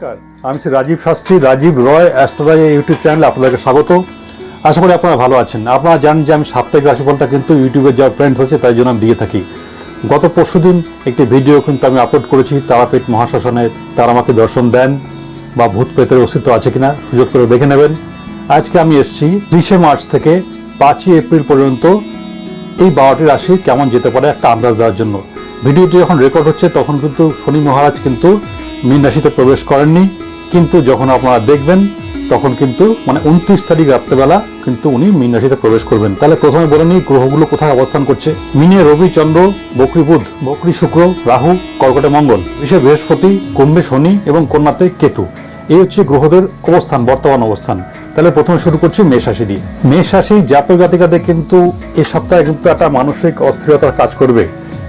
নমস্কার, আমি Shri Rajib Shastri, Rajib Roy, astrology YouTube চ্যানেলে আপনাদেরকে স্বাগত। আশা করি আপনারা ভালো আছেন। আপনারা জানেন যে আমি সাপ্তাহিক রাশিফলটা কিন্তু ইউটিউবে যা ফ্রেন্ড হচ্ছে তাই জন্য আমি দিয়ে থাকি। গত পরশুদিন একটি ভিডিও কিন্তু আমি আপলোড করেছি, তারাপীঠ মহাশাসনের তারা আমাকে দর্শন দেন বা ভূত প্রেতের অস্তিত্ব আছে কিনা সুযোগ করে দেখে নেবেন। আজকে আমি এসেছি ত্রিশে মার্চ থেকে পাঁচই এপ্রিল পর্যন্ত এই বারোটি রাশি কেমন যেতে পারে একটা আন্দাজ দেওয়ার জন্য। ভিডিওটি যখন রেকর্ড হচ্ছে তখন কিন্তু শনি মহারাজ কিন্তু মীন রাশিতে প্রবেশ করেননি, কিন্তু যখন আপনারা দেখবেন, তখন কিন্তু মানে উনত্রিশ তারিখ রাত্রেবেলা কিন্তু উনি মীন রাশিতে প্রবেশ করবেন। তাহলে প্রথমে বলে নিই গ্রহগুলো কোথায় অবস্থান করছে। মিনে, রবি, চন্দ্র, বকরি বুধ, বকরি শুক্র, রাহু, কর্কটে মঙ্গল বিশেষ বৃহস্পতি, কুম্ভে শনি এবং কন্যাতে কেতু। এই হচ্ছে গ্রহদের অবস্থান, বর্তমান অবস্থান। তাহলে প্রথমে শুরু করছি মেষ রাশি দিয়ে। মেষ রাশি জাতক জাতিকাদের কিন্তু এ সপ্তাহে কিন্তু একটা মানসিক অস্থিরতার কাজ করবে।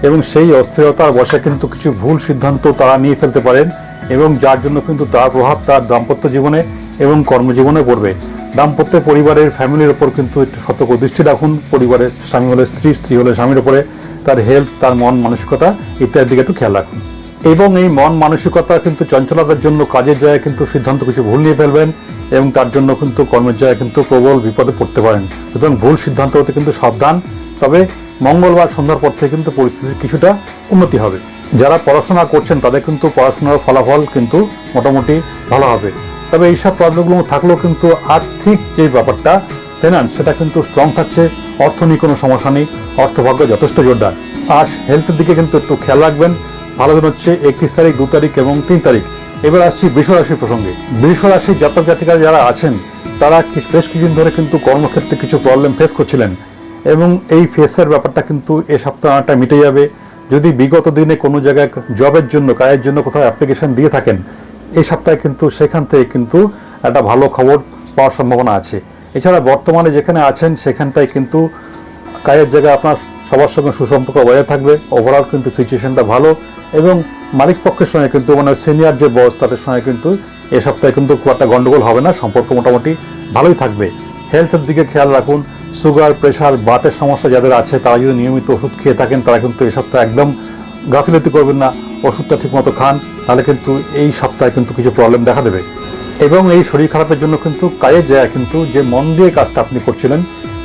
এবং সেই অস্থিরতার বসে কিন্তু কিছু ভুল সিদ্ধান্ত তারা নিয়ে ফেলতে পারেন এবং যার জন্য কিন্তু তার প্রভাব তার দাম্পত্য জীবনে এবং কর্মজীবনে পড়বে। দাম্পত্য পরিবারের ফ্যামিলির ওপর কিন্তু একটু সতর্ক দৃষ্টি রাখুন। পরিবারের স্বামী হলে স্ত্রী স্ত্রী হলে স্বামীর ওপরে তার হেলথ তার মন মানসিকতা ইত্যাদির দিকে একটু খেয়াল রাখুন। এবং এই মন মানসিকতা কিন্তু চঞ্চলতার জন্য কাজের জায়গায় কিন্তু সিদ্ধান্ত কিছু ভুল নিয়ে ফেলবেন এবং তার জন্য কিন্তু কর্মের জায়গায় কিন্তু প্রবল বিপদে পড়তে পারেন। সুতরাং ভুল সিদ্ধান্ত হতে কিন্তু সাবধান। তবে মঙ্গলবার সন্ধ্যার পর থেকে কিন্তু পরিস্থিতির কিছুটা উন্নতি হবে। যারা পড়াশোনা করছেন, তাদের কিন্তু পড়াশোনার ফলাফল কিন্তু মোটামুটি ভালো হবে। তবে এইসব প্রবলেমগুলো থাকলেও কিন্তু আর্থিক যে ব্যাপারটা ফিনান্স সেটা কিন্তু স্ট্রং থাকছে। অর্থ নিয়ে কোনো সমস্যা নেই। অর্থভাগ্য যথেষ্ট জোরদার। আর হেলথের দিকে কিন্তু একটু খেয়াল রাখবেন। ভালো দিন হচ্ছে একত্রিশ তারিখ, দু তারিখ এবং তিন তারিখ। এবার আসছি বৃষ রাশির প্রসঙ্গে। বৃষ রাশির জাতক জাতিকা যারা আছেন, তারা বেশ কিছুদিন ধরে কিন্তু কর্মক্ষেত্রে কিছু প্রবলেম ফেস করছিলেন। এবং এই ফেসের ব্যাপারটা কিন্তু এ সপ্তাহ অনেকটা মিটে যাবে। যদি বিগত দিনে কোনো জায়গায় জবের জন্য, কাজের জন্য কোথাও অ্যাপ্লিকেশন দিয়ে থাকেন এই সপ্তাহে কিন্তু সেখান থেকে কিন্তু একটা ভালো খবর পাওয়ার সম্ভাবনা আছে। এছাড়া বর্তমানে যেখানে আছেন, সেখানটায় কিন্তু কাজের জায়গায় আপনার সবার সঙ্গে সুসম্পর্ক বজায় থাকবে। ওভারঅল কিন্তু সিচুয়েশনটা ভালো এবং মালিক পক্ষের সঙ্গে কিন্তু মানে সিনিয়র যে বস তাদের সঙ্গে কিন্তু এ সপ্তাহে কিন্তু খুব একটা গন্ডগোল হবে না। সম্পর্ক মোটামুটি ভালোই থাকবে। হেলথের দিকে খেয়াল রাখুন। সুগার, প্রেশার, বাতের সমস্যা যাদের আছে, তারা যদি নিয়মিত ওষুধ খেয়ে থাকেন, তারা কিন্তু এই সপ্তাহে একদম গাফিলতি করবেন না। ওষুধটা ঠিকমতো খান, তাহলে কিন্তু এই সপ্তাহে কিন্তু কিছু প্রবলেম দেখা দেবে। এবং এই শরীর খারাপের জন্য কিন্তু কাজের জায়গায় কিন্তু যে মন দিয়ে কাজটা আপনি করছিলেন,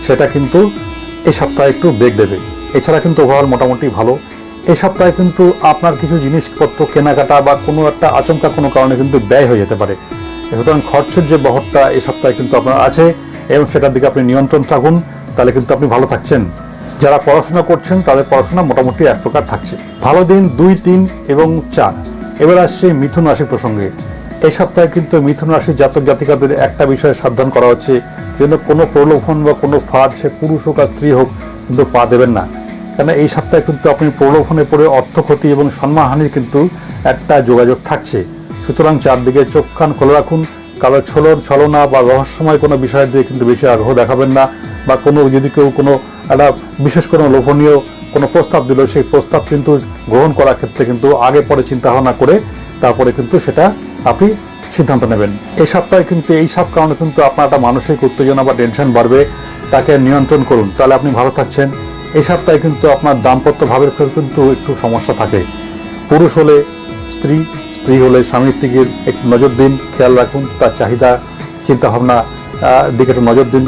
সেটা কিন্তু এই সপ্তাহে একটু বেগ দেবে। এছাড়া কিন্তু ওভারঅল মোটামুটি ভালো। এই সপ্তাহে কিন্তু আপনার কিছু জিনিসপত্র কেনাকাটা বা কোনো একটা আচমকা কোনো কারণে কিন্তু ব্যয় হয়ে যেতে পারে। সুতরাং খরচের যে বহরটা এই সপ্তাহে কিন্তু আপনার আছে। এবং সেটার দিকে আপনি নিয়ন্ত্রণ থাকুন, তাহলে কিন্তু আপনি ভালো থাকছেন। যারা পড়াশোনা করছেন, তাদের পড়াশোনা মোটামুটি এক প্রকার থাকছে। ভালো দিন, দুই, তিন এবং চার। এবার আসছে মিথুন রাশি প্রসঙ্গে। এই সপ্তাহে কিন্তু মিথুন রাশির জাতক জাতিকাদের একটা বিষয়ে সাবধান করা হচ্ছে, যেন কোনো প্রলোভন বা কোনো ফাঁদ, সে পুরুষ হোক আর স্ত্রী হোক, কিন্তু পা দেবেন না। কেন এই সপ্তাহে কিন্তু আপনি প্রলোভনে পড়ে অর্থ ক্ষতি এবং সম্মানহানির কিন্তু একটা যোগাযোগ থাকছে। সুতরাং চারদিকে চোখ, কান খোলা রাখুন কারও ছলন, ছলনা বা রহস্যময় কোনো বিষয়ের দিকে কিন্তু বেশি আগ্রহ দেখাবেন না বা কোনো যদি কেউ কোনো একটা বিশেষ কোনো লোভনীয় কোনো প্রস্তাব দিল, সেই প্রস্তাব কিন্তু গ্রহণ করার ক্ষেত্রে কিন্তু আগে পরে চিন্তা ভাবনা করে তারপরে কিন্তু সেটা আপনি সিদ্ধান্ত নেবেন। এই সপ্তাহে কিন্তু, এই সব কারণে কিন্তু আপনার একটা মানসিক উত্তেজনা বা টেনশন বাড়বে, তাকে নিয়ন্ত্রণ করুন। তাহলে আপনি ভালো থাকছেন। এই সপ্তাহে কিন্তু আপনার দাম্পত্য ভাবের কিন্তু একটু সমস্যা থাকে। পুরুষ হলে স্ত্রী স্ত্রী হলে স্বামী দিকে একটু নজর দিন, খেয়াল রাখুন, তার চাহিদা চিন্তা ভাবনা দিকে একটু নজর দিন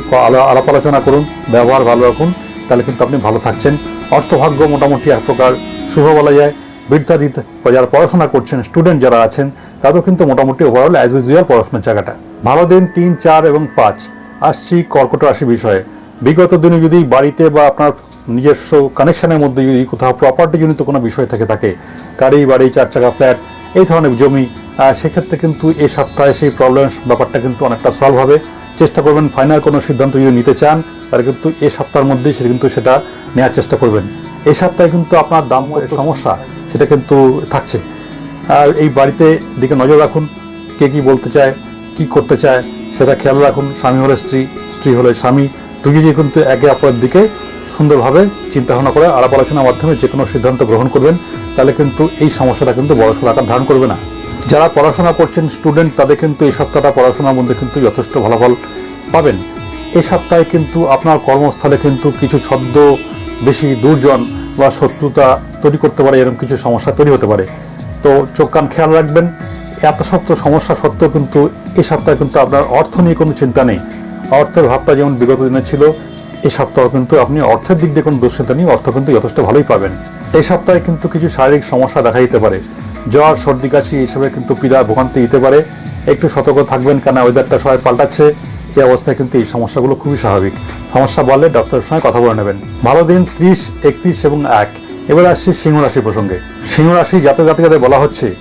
আলাপ আলোচনা করুন, ব্যবহার ভালো রাখুন, তাহলে কিন্তু আপনি ভালো থাকছেন। অর্থভাগ্য মোটামুটি এক প্রকার শুভ বলা যায়। বিদ্যার্থী যারা পড়াশোনা করছেন স্টুডেন্ট যারা আছেন, তাদেরও কিন্তু মোটামুটি ওভারঅল অ্যাজ ইউজুয়াল পড়াশোনার জায়গাটা। ভালো দিন তিন, চার এবং পাঁচ। আসছি কর্কট রাশি বিষয়ে। বিগত দিনে যদি বাড়িতে বা আপনার নিজস্ব কানেকশনের মধ্যে যদি কোথাও প্রপার্টি জনিত কোনো বিষয় থেকে থাকে, গাড়ি, বাড়ি, চার চাকা ফ্ল্যাট এই ধরনের জমি সেক্ষেত্রে কিন্তু এই সপ্তাহে সেই প্রবলেম ব্যাপারটা কিন্তু অনেকটা সলভ হবে। চেষ্টা করবেন ফাইনাল কোনো সিদ্ধান্ত যদি নিতে চান, তাহলে কিন্তু এই সপ্তাহের মধ্যেই সেটা কিন্তু সেটা নেওয়ার চেষ্টা করবেন। এই সপ্তাহে কিন্তু আপনার দাম সমস্যা, সেটা কিন্তু থাকছে। আর এই বাড়িতে দিকে নজর রাখুন, কে কি বলতে চায়, কি করতে চায়, সেটা খেয়াল রাখুন, স্বামী হলে স্ত্রী স্ত্রী হলে স্বামী। দুজনেই কিন্তু একে অপরের দিকে সুন্দরভাবে চিন্তা ভাবনা করে আলাপ আলোচনার মাধ্যমে যে কোনো সিদ্ধান্ত গ্রহণ করবেন। তাহলে কিন্তু এই সমস্যাটা কিন্তু বড়সড় আকার ধারণ করবে না। যারা পড়াশোনা করছেন স্টুডেন্ট তাদের কিন্তু এই সপ্তাহটা পড়াশোনার মধ্যে কিন্তু যথেষ্ট ফলাফল পাবেন। এই সপ্তাহে কিন্তু আপনার কর্মস্থলে কিন্তু কিছু ছদ্ম বেশি দুর্জন বা শত্রুতা তৈরি করতে পারে, এরকম কিছু সমস্যা তৈরি হতে পারে। তো চোখ কান খেয়াল রাখবেন, এত শক্ত সমস্যা সত্ত্বেও কিন্তু এই সপ্তাহে কিন্তু আপনার অর্থ নিয়ে কোনো চিন্তা নেই। অর্থের ভাবটা যেমন বিগত দিনে ছিল এই সপ্তাহ কিন্তু আপনি অর্থের দিক দিয়ে কোনো দুশ্চিন্তা নেই, অর্থ কিন্তু যথেষ্ট ভালোই পাবেন। এই সপ্তাহে কিন্তু কিছু শারীরিক সমস্যা দেখা দিতে পারে। জ্বর, সর্দি, কাশি এসবে কিন্তু পীড়া ভোগান্তি দিতে পারে। একটু সতর্ক থাকবেন কেন ওয়েদারটা সবাই পাল্টাচ্ছে। এই অবস্থায় কিন্তু এই সমস্যাগুলো খুবই স্বাভাবিক। সমস্যা বললে ডক্টরের সঙ্গে কথা বলে নেবেন। ভালো দিন, ত্রিশ, একত্রিশ এবং এক। এবার আসছি সিংহ রাশি প্রসঙ্গে। সিংহ রাশি যাতে যাতে জাতিকাদের বলা হচ্ছে,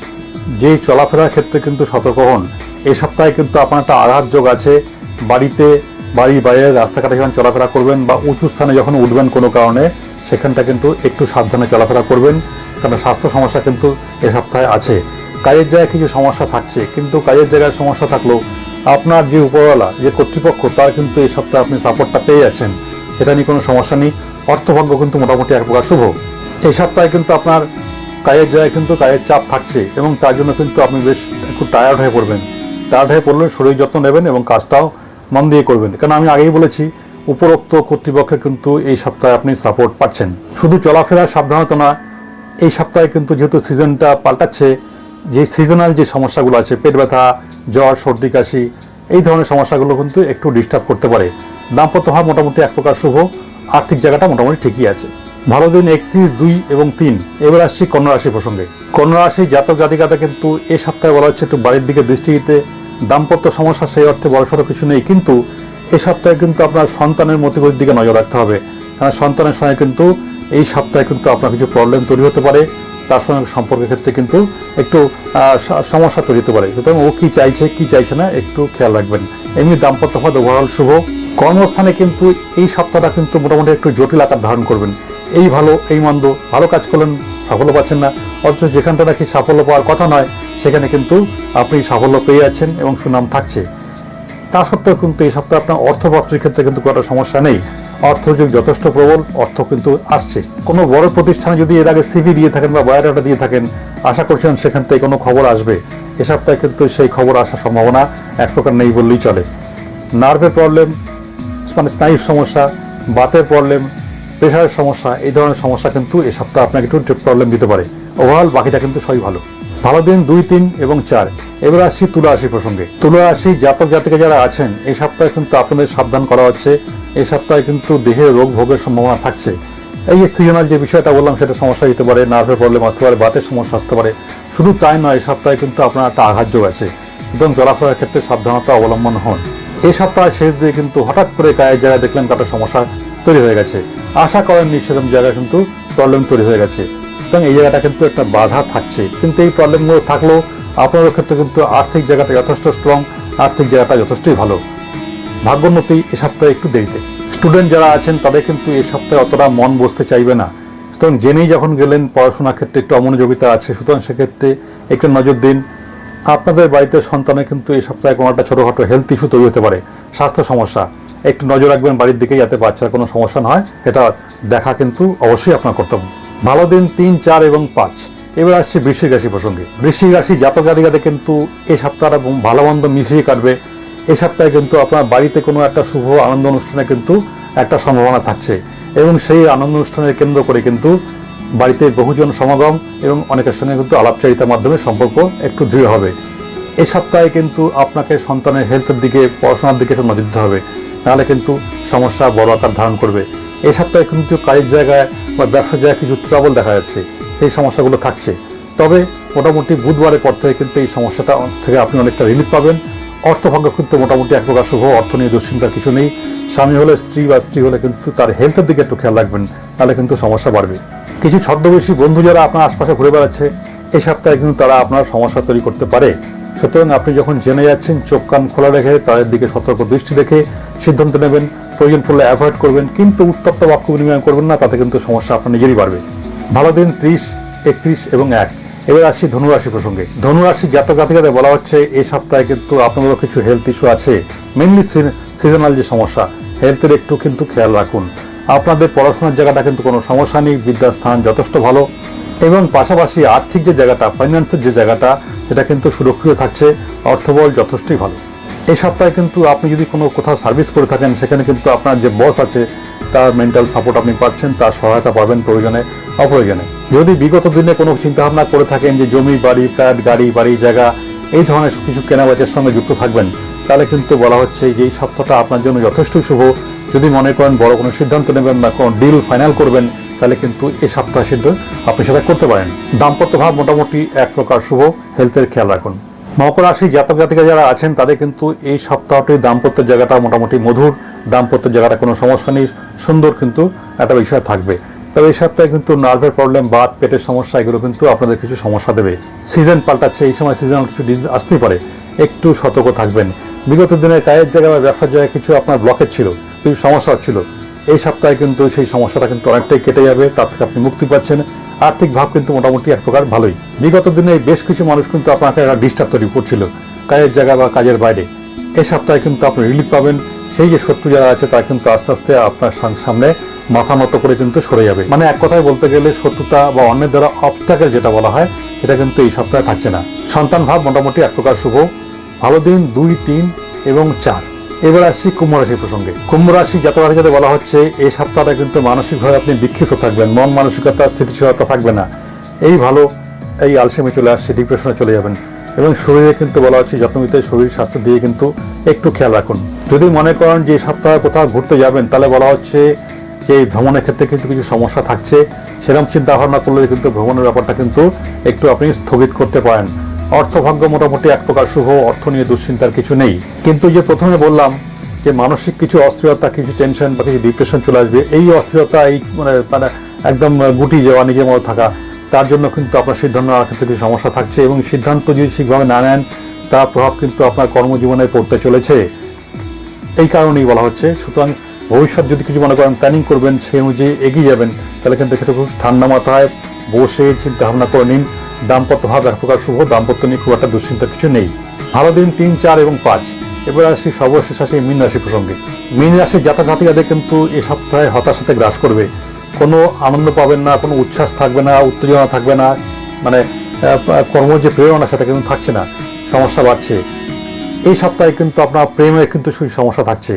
যে চলাফেরার ক্ষেত্রে কিন্তু সতর্ক হন। এই সপ্তাহে কিন্তু আপনার একটা আঘাত যোগ আছে। বাড়িতে বাড়ি বাইরে রাস্তাঘাটে যখন চলাফেরা করবেন বা উঁচু স্থানে যখন উঠবেন কোনো কারণে সেখানটা কিন্তু একটু সাবধানে চলাফেরা করবেন কারণ স্বাস্থ্য সমস্যা কিন্তু এ সপ্তাহে আছে। কাজের জায়গায় কিছু সমস্যা থাকছে, কিন্তু কাজের জায়গায় সমস্যা থাকলেও আপনার যে উপরওয়ালা, যে কর্তৃপক্ষ, তার কিন্তু এই সপ্তাহে আপনি সাপোর্টটা পেয়ে যাচ্ছেন। এটা নিয়ে কোনো সমস্যা নেই। অর্থভাগ্য কিন্তু মোটামুটি এক প্রকার শুভ। এই সপ্তাহে কিন্তু আপনার কাজের জায়গায় কিন্তু কাজের চাপ থাকছে এবং তার জন্য কিন্তু আপনি বেশ একটু টায়ার্ড হয়ে পড়বেন। টায়ার্ড হয়ে পড়লে শরীর যত্ন নেবেন এবং কাজটাও মন দিয়ে করবেন। কারণ আমি আগেই বলেছি উপরোক্ত কর্তৃপক্ষের কিন্তু এই সপ্তাহে আপনি সাপোর্ট পাচ্ছেন। শুধু চলাফেরার সাবধানতা না, এই সপ্তাহে কিন্তু যেহেতু সিজনটা পাল্টাচ্ছে, যে সিজনাল যে সমস্যাগুলো আছে, পেট ব্যথা, জ্বর, সর্দি, কাশি, এই ধরনের সমস্যাগুলো কিন্তু একটু ডিস্টার্ব করতে পারে। দাম্পত্য ভাব মোটামুটি এক প্রকার শুভ, আর্থিক জায়গাটা মোটামুটি ঠিকই আছে। ভালো দিন একত্রিশ, দুই এবং তিন, এবার আসছি কন্যা রাশি প্রসঙ্গে। কন্যা রাশি জাতক জাতিকাতা কিন্তু এ সপ্তাহে বলা হচ্ছে একটু বাড়ির দিকে দৃষ্টি দিতে, দাম্পত্য সমস্যা সেই অর্থে বড়সড় কিছু নেই, কিন্তু এই সপ্তাহে কিন্তু আপনার সন্তানের মতিগতির দিকে নজর রাখতে হবে। কারণ সন্তানের সঙ্গে কিন্তু এই সপ্তাহে কিন্তু আপনার কিছু প্রবলেম তৈরি হতে পারে। তার সঙ্গে সম্পর্কের ক্ষেত্রে কিন্তু একটু সমস্যা তৈরি হতে পারে। সুতরাং ও কি চাইছে কি চাইছে না, একটু খেয়াল রাখবেন। এমনি দাম্পত্য পদ ওভারঅল শুভ। কর্মস্থানে কিন্তু এই সপ্তাহটা কিন্তু মোটামুটি একটু জটিল আকার ধারণ করবেন। এই ভালো, এই মন্দ, ভালো কাজ করলেন, সাফল্য পাচ্ছেন না। অথচ যেখানটা নাকি সাফল্য পাওয়ার কথা নয়, সেখানে কিন্তু আপনি সাফল্য পেয়ে যাচ্ছেন এবং সুনাম থাকছে। তা সত্ত্বেও কিন্তু এই সপ্তাহে আপনার অর্থপত্রের ক্ষেত্রে কিন্তু কোনো সমস্যা নেই। অর্থযোগ যথেষ্ট প্রবল, অর্থ কিন্তু আসছে। কোনো বড় প্রতিষ্ঠানে যদি এর আগে সিভি দিয়ে থাকেন বা বায়োডাটা দিয়ে থাকেন, আশা করছেন সেখান থেকে কোনো খবর আসবে। এ সপ্তাহে কিন্তু সেই খবর আসার সম্ভাবনা এক প্রকার নেই বললেই চলে। নার্ভের প্রবলেম মানে স্নায়ুর সমস্যা, বাতের প্রবলেম প্রেশারের সমস্যা, এই ধরনের সমস্যা কিন্তু এ সপ্তাহে আপনাকে একটু প্রবলেম দিতে পারে। ওভারঅল বাকিটা কিন্তু সবই ভালো। ভালো দিন দুই, তিন এবং চার। এবার আসছি তুলা রাশি প্রসঙ্গে। তুলা রাশি জাতক জাতিকা যারা আছেন এই সপ্তাহে কিন্তু আপনাদের সাবধান করা হচ্ছে। এই সপ্তাহে কিন্তু দেহে রোগ ভোগের সম্ভাবনা থাকছে। এই যে সিজনাল যে বিষয়টা বললাম, সেটা সমস্যা দিতে পারে নার্ভের প্রবলেম আসতে পারে, বাতের সমস্যা আসতে পারে। শুধু তাই নয় এই সপ্তাহে কিন্তু আপনার একটা আঘাত যোগ আছে এবং চলাফেরার ক্ষেত্রে সাবধানতা অবলম্বন হন। এই সপ্তাহে শেষ দিয়ে কিন্তু হঠাৎ করে গায়ের জায়গায় দেখলেন কাটা সমস্যা তৈরি হয়ে গেছে। আশা করেন সেরকম জায়গায় কিন্তু প্রবলেম তৈরি হয়ে গেছে। সুতরাং এই জায়গাটা কিন্তু একটা বাধা থাকছে। কিন্তু এই প্রবলেমগুলো থাকলেও আপনাদের ক্ষেত্রে কিন্তু আর্থিক জায়গাটা যথেষ্ট স্ট্রং আর্থিক জায়গাটা যথেষ্টই ভালো। ভাগ্যোন্নতি এ সপ্তাহে একটু দেরিতে। স্টুডেন্ট যারা আছেন, তাদের কিন্তু এই সপ্তাহে অতটা মন বসতে চাইবে না। সুতরাং জেনেই যখন গেলেন, পড়াশোনার ক্ষেত্রে একটু অমনোযোগিতা আছে, সুতরাং সেক্ষেত্রে একটু নজর দিন। আপনাদের বাড়িতে সন্তানের কিন্তু এই সপ্তাহে কোনো একটা ছোটোখাটো হেলথ ইস্যু তৈরি হতে পারে। স্বাস্থ্য সমস্যা। একটু নজর রাখবেন বাড়ির দিকে যাতে বাচ্চার কোনো সমস্যা না হয়, এটা দেখা কিন্তু অবশ্যই আপনার কর্তব্য। ভালো দিন তিন, চার এবং পাঁচ। এবার আসছে বৃশ্চিক রাশি প্রসঙ্গে। বৃশ্চিক রাশি জাতক জাতিকাতে কিন্তু এই সপ্তাহটা ভালো মন্দ মিশিয়ে কাটবে। এই সপ্তাহে কিন্তু আপনার বাড়িতে কোনো একটা শুভ আনন্দ অনুষ্ঠানে কিন্তু একটা সম্ভাবনা থাকছে। এবং সেই আনন্দ অনুষ্ঠানের কেন্দ্র করে কিন্তু বাড়িতে বহুজন সমাগম এবং অনেকের সঙ্গে কিন্তু আলাপচারিতার মাধ্যমে সম্পর্ক একটু দৃঢ় হবে। এই সপ্তাহে কিন্তু আপনাকে সন্তানের হেলথের দিকে, পড়াশোনার দিকে নজর দিতে হবে। নাহলে কিন্তু সমস্যা, বড় আকার ধারণ করবে। এই সপ্তাহে কিন্তু কাজের জায়গায় বা ব্যবসার জায়গায় কিছু ট্রাবল দেখা যাচ্ছে। সেই সমস্যাগুলো থাকছে। তবে মোটামুটি বুধবারের পর থেকে কিন্তু এই সমস্যাটা থেকে আপনি অনেকটা রিলিফ পাবেন। অর্থভাগ্য কিন্তু মোটামুটি এক প্রকার শুভ, অর্থ নিয়ে দুশ্চিন্তার কিছু নেই। স্বামী হলে স্ত্রী বা স্ত্রী হলে কিন্তু তার হেলথের দিকে একটু খেয়াল রাখবেন, তাহলে কিন্তু সমস্যা বাড়বে। কিছু ছদ্মবেশী বন্ধু যারা আপনার আশপাশে ঘুরে বেড়াচ্ছে, এই সপ্তাহে কিন্তু তারা আপনার সমস্যা তৈরি করতে পারে। সুতরাং আপনি যখন জেনে যাচ্ছেন, চোখ কান খোলা রেখে তাদের দিকে সতর্ক দৃষ্টি রেখে সিদ্ধান্ত নেবেন। প্রয়োজন পড়লে অ্যাভয়েড করবেন, কিন্তু উত্তপ্ত বাক্য বিনিময় করবেন না, তাতে কিন্তু সমস্যা আপনার নিজেরই বাড়বে। ভালো দিন ত্রিশ, একত্রিশ এবং এক। এবার আসছি ধনুরাশি প্রসঙ্গে। ধনুরাশি জাতক জাতিকাদের বলা হচ্ছে এই সপ্তাহে কিন্তু আপনাদেরও কিছু হেলথ ইস্যু আছে। মেনলি সিজনাল যে সমস্যা হেলথের একটু কিন্তু খেয়াল রাখুন। আপনাদের পড়াশোনার জায়গাটা কিন্তু কোনো সমস্যা নেই বিদ্যাস্থান যথেষ্ট ভালো। এবং পাশাপাশি আর্থিক যে জায়গাটা ফাইন্যান্সের যে জায়গাটা, সেটা কিন্তু সুরক্ষিত থাকছে, অর্থবল যথেষ্টই ভালো। এই সপ্তাহে কিন্তু আপনি যদি কোনো কোথাও সার্ভিস করে থাকেন, সেখানে কিন্তু আপনার যে বস আছে, তার মেন্টাল সাপোর্ট আপনি পাচ্ছেন, তার সহায়তা পাবেন প্রয়োজনে, অপ্রয়োজনে। যদি বিগত দিনে কোনো চিন্তাভাবনা করে থাকেন যে জমি, বাড়ি, ফ্ল্যাট, গাড়ি, বাড়ি, জায়গা, এই ধরনের কিছু কেনাবেচার সঙ্গে যুক্ত থাকবেন, তাহলে কিন্তু বলা হচ্ছে যে এই সপ্তাহটা আপনার জন্য যথেষ্ট শুভ। যদি মনে করেন বড় কোনো সিদ্ধান্ত নেবেন বা কোনো ডিল ফাইনাল করবেন, তাহলে কিন্তু এই সপ্তাহ সিদ্ধ আপনি সেটা করতে পারেন। দাম্পত্য ভাব মোটামুটি এক প্রকার শুভ। হেলথের খেয়াল রাখুন। মকর রাশি জাতক জাতিকা যারা আছেন, তাদের কিন্তু এই সপ্তাহটি দাম্পত্যের জায়গাটা মোটামুটি মধুর। দাম্পত্যের জায়গাটা কোনো সমস্যা নেই, সুন্দর কিন্তু একটা বিষয় থাকবে। তবে এই সপ্তাহে কিন্তু নার্ভের প্রবলেম বাত, পেটের সমস্যা, এগুলো কিন্তু আপনাদের কিছু সমস্যা দেবে। সিজন পাল্টাচ্ছে, এই সময় সিজনাল কিছু ডিজিজ আসতেই পারে। একটু সতর্ক থাকবেন। বিগত দিনে কায়ের জায়গায় বা ব্যবসার জায়গায় কিছু আপনার ব্লকেজ ছিল, কিছু সমস্যা হচ্ছিল এই সপ্তাহে কিন্তু সেই সমস্যাটা কিন্তু অনেকটাই কেটে যাবে, তার থেকে আপনি মুক্তি পাচ্ছেন। আর্থিক ভাব কিন্তু মোটামুটি এক প্রকার ভালোই। বিগত দিনে বেশ কিছু মানুষ কিন্তু আপনাকে একটা ডিস্টার্ব তৈরি করছিল, কাজের জায়গা বা কাজের বাইরে। এই সপ্তাহে কিন্তু আপনি রিলিফ পাবেন, সেই যে শত্রু যারা আছে তারা কিন্তু আস্তে আস্তে আপনার সামনে মাথা নত করে কিন্তু সরে যাবে। মানে এক কথায় বলতে গেলে শত্রুতা বা অন্যের দ্বারা অবস্টাকেল যেটা বলা হয় সেটা কিন্তু এই সপ্তাহে থাকছে না। সন্তান ভাব মোটামুটি এক প্রকার শুভ। ভালো দিন দুই, তিন এবং চার। এবার আসছি কুম্ভ রাশি প্রসঙ্গে। কুম্ভ রাশি জাতক রাশিতে বলা হচ্ছে, এই সপ্তাহটা কিন্তু মানসিকভাবে আপনি বিক্ষিপ্ত থাকবেন, মন মানসিকতা, স্থিতিশীলতা থাকবে না। এই ভালো, এই আলসেমে চলে আসছে ডিপ্রেশনে চলে যাবেন। এবং শরীরে কিন্তু বলা হচ্ছে যত্ন নিতে শরীর স্বাস্থ্য দিয়ে কিন্তু একটু খেয়াল রাখুন। যদি মনে করেন যে সপ্তাহে কোথাও ঘুরতে যাবেন, তাহলে বলা হচ্ছে যে এই ভ্রমণের ক্ষেত্রে কিন্তু কিছু সমস্যা থাকছে। সেরকম চিন্তা ভাবনা করলে কিন্তু ভ্রমণের ব্যাপারটা কিন্তু একটু আপনি স্থগিত করতে পারেন। অর্থভাগ্য মোটামুটি এক প্রকার শুভ, অর্থ নিয়ে দুশ্চিন্তার কিছু নেই। কিন্তু যে প্রথমে বললাম যে মানসিক কিছু অস্থিরতা, কিছু টেনশন বা কিছু ডিপ্রেশন চলে আসবে, এই অস্থিরতা, এই মানে মানে একদম গুটি যাওয়া, নিজের মতো থাকা, তার জন্য কিন্তু আপনার সিদ্ধান্ত নেওয়ার ক্ষেত্রে কিছু সমস্যা থাকছে এবং সিদ্ধান্ত যদি ঠিকভাবে না নেন, তার প্রভাব কিন্তু আপনার কর্মজীবনে পড়তে চলেছে। এই কারণেই বলা হচ্ছে। সুতরাং ভবিষ্যৎ যদি কিছু মনে করেন প্ল্যানিং করবেন, সেই অনুযায়ী এগিয়ে যাবেন, তাহলে কিন্তু সেটা খুব ঠান্ডা মাথায় বসে চিন্তা ভাবনা করে নিন। দাম্পত্য ভাব এক প্রকার শুভ, দাম্পত্য নিয়ে খুব একটা দুশ্চিন্তা কিছু নেই। ভালো দিন তিন, চার এবং পাঁচ। এবার আসছি সর্বশেষ আসি মীন রাশি প্রসঙ্গে। মীন রাশির জাতক জাতিকাদের কিন্তু এই সপ্তাহে হতাশাতে গ্রাস করবে। কোনো আনন্দ পাবেন না, কোনো উচ্ছ্বাস থাকবে না, উত্তেজনা থাকবে না মানে কর্ম যে প্রেরণা সেটা কিন্তু থাকছে না, সমস্যা বাড়ছে। এই সপ্তাহে কিন্তু আপনার প্রেমের কিন্তু সেই সমস্যা থাকছে।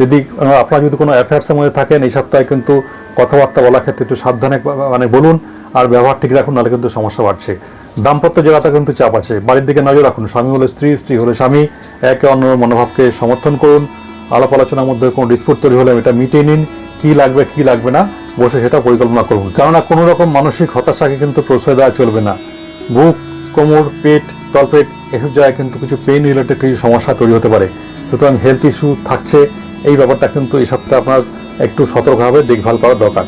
যদি আপনার যদি কোনো অ্যাফেয়ার্সের মধ্যে থাকেন, এই সপ্তাহে কিন্তু কথাবার্তা বলার ক্ষেত্রে একটু সাবধানে মানে বলুন। আর ব্যবহার ঠিক রাখুন, নাহলে কিন্তু সমস্যা বাড়ছে। দাম্পত্য জায়গাটা কিন্তু চাপ আছে। বাড়ির দিকে নজর রাখুন। স্বামী হলে স্ত্রী স্ত্রী হলে স্বামী। একে অন্যের মনোভাবকে সমর্থন করুন। আলাপ আলোচনার মধ্যে কোনো ডিসপুট তৈরি হলে এটা মিটিয়ে নিন। কি লাগবে কি লাগবে না, বসে সেটা পরিকল্পনা করুন। কেননা কোনো রকম মানসিক হতাশাকে কিন্তু প্রশ্রয় দেওয়া চলবে না। বুক, কোমর, পেট, তলপেট, এসব জায়গায় কিন্তু কিছু পেইন রিলেটেড কিছু সমস্যা তৈরি হতে পারে। সুতরাং হেলথ ইস্যু থাকছে। এই ব্যাপারটা কিন্তু এই সপ্তাহে আপনার একটু সতর্কভাবে দেখভাল করা দরকার।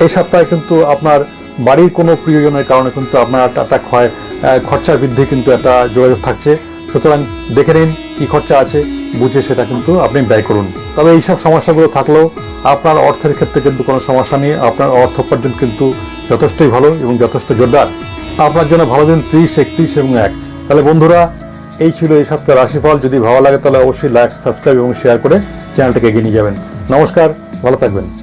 এই সপ্তাহে কিন্তু আপনার বাড়ির কোনো প্রিয়জনের কারণে কিন্তু আপনার একটা ক্ষয় আহ, খরচা বৃদ্ধি কিন্তু একটা যোগাযোগ থাকছে। সুতরাং দেখে নিন কী খরচা আছে বুঝে সেটা কিন্তু আপনি ব্যয় করুন। তবে এইসব সমস্যাগুলো থাকলেও আপনার অর্থের ক্ষেত্রে কিন্তু কোনো সমস্যা নেই। আপনার অর্থ উপার্জন কিন্তু যথেষ্টই ভালো এবং যথেষ্ট জোরদার। আপনার জন্য ভালো দিন ত্রিশ একত্রিশ এবং এক। তাহলে বন্ধুরা এই ছিল এই সপ্তাহের রাশিফল। যদি ভালো লাগে তাহলে অবশ্যই লাইক সাবস্ক্রাইব এবং শেয়ার করে চ্যানেলটাকে এগিয়ে নিয়ে যাবেন। নমস্কার ভালো থাকবেন।